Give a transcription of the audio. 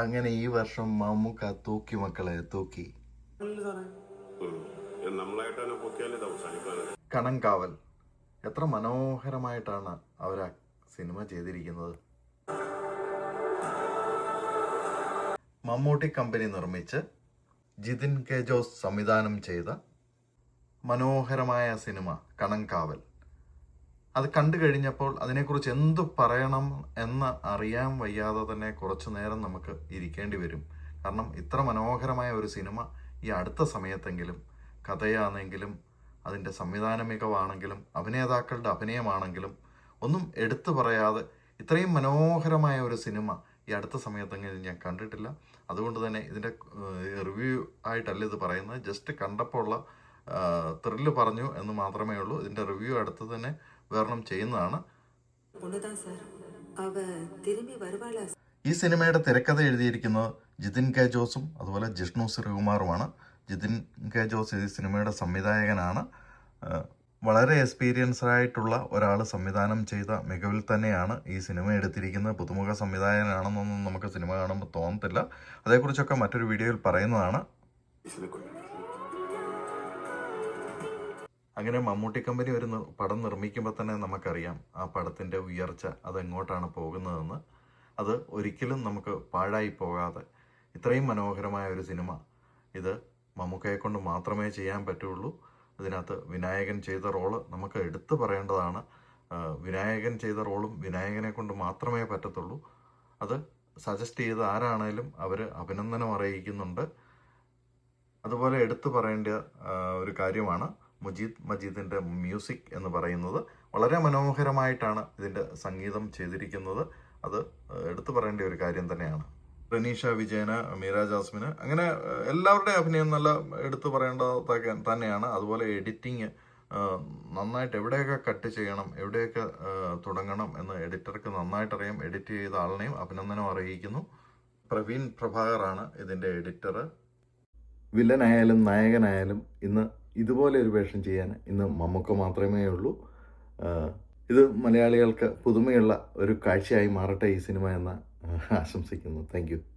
അങ്ങനെ ഈ വർഷം മമ്മൂക്ക തൂക്കി മക്കളെ തൂക്കി. കണങ്കാവൽ. എത്ര മനോഹരമായിട്ടാണ് അവർ ആ സിനിമ ചെയ്തിരിക്കുന്നത്. മമ്മൂട്ടി കമ്പനി നിർമ്മിച്ച് ജിതിൻ കെ ജോസ് സംവിധാനം ചെയ്ത മനോഹരമായ സിനിമ കണങ്കാവൽ. അത് കണ്ടു കഴിഞ്ഞപ്പോൾ അതിനെക്കുറിച്ച് എന്തു പറയണം എന്ന് അറിയാൻ വയ്യാതെ തന്നെ കുറച്ചു നേരം നമുക്ക് ഇരിക്കേണ്ടി വരും. കാരണം ഇത്ര മനോഹരമായ ഒരു സിനിമ ഈ അടുത്ത സമയത്തെങ്കിലും കഥയാണെങ്കിലും അതിന്റെ സംവിധാന മികവാണെങ്കിലും അഭിനേതാക്കളുടെ അഭിനയമാണെങ്കിലും ഒന്നും എടുത്തു പറയാതെ ഇത്രയും മനോഹരമായ ഒരു സിനിമ ഈ അടുത്ത സമയത്തെങ്കിലും ഞാൻ കണ്ടിട്ടില്ല. അതുകൊണ്ട് തന്നെ ഇതിന്റെ റിവ്യൂ ആയിട്ടല്ല ഇത് പറയുന്നത്. ജസ്റ്റ് കണ്ടപ്പോൾ ഉള്ള ത്രില്ല് പറഞ്ഞു എന്ന് മാത്രമേ ഉള്ളൂ. ഇതിന്റെ റിവ്യൂ അടുത്ത് തന്നെ വിവരണം ചെയ്യുന്നതാണ്. ഈ സിനിമയുടെ തിരക്കഥ എഴുതിയിരിക്കുന്നത് ജിതിൻ കെ ജോസും അതുപോലെ ജിഷ്ണു ശ്രീകുമാറുമാണ്. ജിതിൻ കെ ജോസ് ഈ സിനിമയുടെ സംവിധായകനാണ്. വളരെ എക്സ്പീരിയൻസ്ഡ് ആയിട്ടുള്ള ഒരാൾ സംവിധാനം ചെയ്ത മികവിൽ തന്നെയാണ് ഈ സിനിമ എടുത്തിരിക്കുന്നത്. പുതുമുഖ സംവിധായകനാണെന്നൊന്നും നമുക്ക് സിനിമ കാണുമ്പോൾ തോന്നത്തില്ല. അതേക്കുറിച്ചൊക്കെ മറ്റൊരു വീഡിയോയിൽ പറയുന്നതാണ്. അങ്ങനെ മമ്മൂട്ടി കമ്പനി ഒരു പടം നിർമ്മിക്കുമ്പോൾ തന്നെ നമുക്കറിയാം ആ പടത്തിന്റെ ഉയർച്ച അതെങ്ങോട്ടാണ് പോകുന്നതെന്ന്. അത് ഒരിക്കലും നമുക്ക് പാഴായി പോകാതെ ഇത്രയും മനോഹരമായ ഒരു സിനിമ ഇത് മമ്മൂക്കയെ കൊണ്ട് മാത്രമേ ചെയ്യാൻ പറ്റുള്ളൂ. ഇതിനകത്ത് വിനായകൻ ചെയ്ത റോൾ നമുക്ക് എടുത്തു പറയേണ്ടതാണ്. വിനായകൻ ചെയ്ത റോളും വിനായകനെ കൊണ്ട് മാത്രമേ പറ്റത്തുള്ളൂ. അത് സജസ്റ്റ് ചെയ്ത ആരാണേലും അവർ അഭിനന്ദനം അറിയിക്കുന്നുണ്ട്. അതുപോലെ എടുത്തു പറയേണ്ട ഒരു കാര്യമാണ്. മുജീദ് മജീദിന്റെ മ്യൂസിക് എന്ന് പറയുന്നത് വളരെ മനോഹരമായിട്ടാണ് ഇതിന്റെ സംഗീതം ചെയ്തിരിക്കുന്നത്. അത് എടുത്തു പറയേണ്ട ഒരു കാര്യം തന്നെയാണ്. റനീഷ വിജയന് മീര ജാസ്മിന് അങ്ങനെ എല്ലാവരുടെയും അഭിനയം നല്ല എടുത്തു പറയേണ്ടത് തന്നെയാണ്. അതുപോലെ എഡിറ്റിങ് നന്നായിട്ട് എവിടെയൊക്കെ കട്ട് ചെയ്യണം എവിടെയൊക്കെ തുടങ്ങണം എന്ന് എഡിറ്റർക്ക് നന്നായിട്ട് അറിയാം എഡിറ്റ് ചെയ്ത ആളിനെയും അഭിനന്ദനം അറിയിക്കുന്നു. പ്രവീൺ പ്രഭാകറാണ് ഇതിന്റെ എഡിറ്റർ വില്ലനായാലും നായകനായാലും ഇന്ന് ഇതുപോലെ ഒരു വേഷം ചെയ്യാൻ ഇന്ന് മമ്മൂക്ക മാത്രമേ ഉള്ളൂ. ഇത് മലയാളികൾക്ക് പുതുമയുള്ള ഒരു കാഴ്ചയായി മാറട്ടെ ഈ സിനിമ എന്ന് ആശംസിക്കുന്നു. താങ്ക്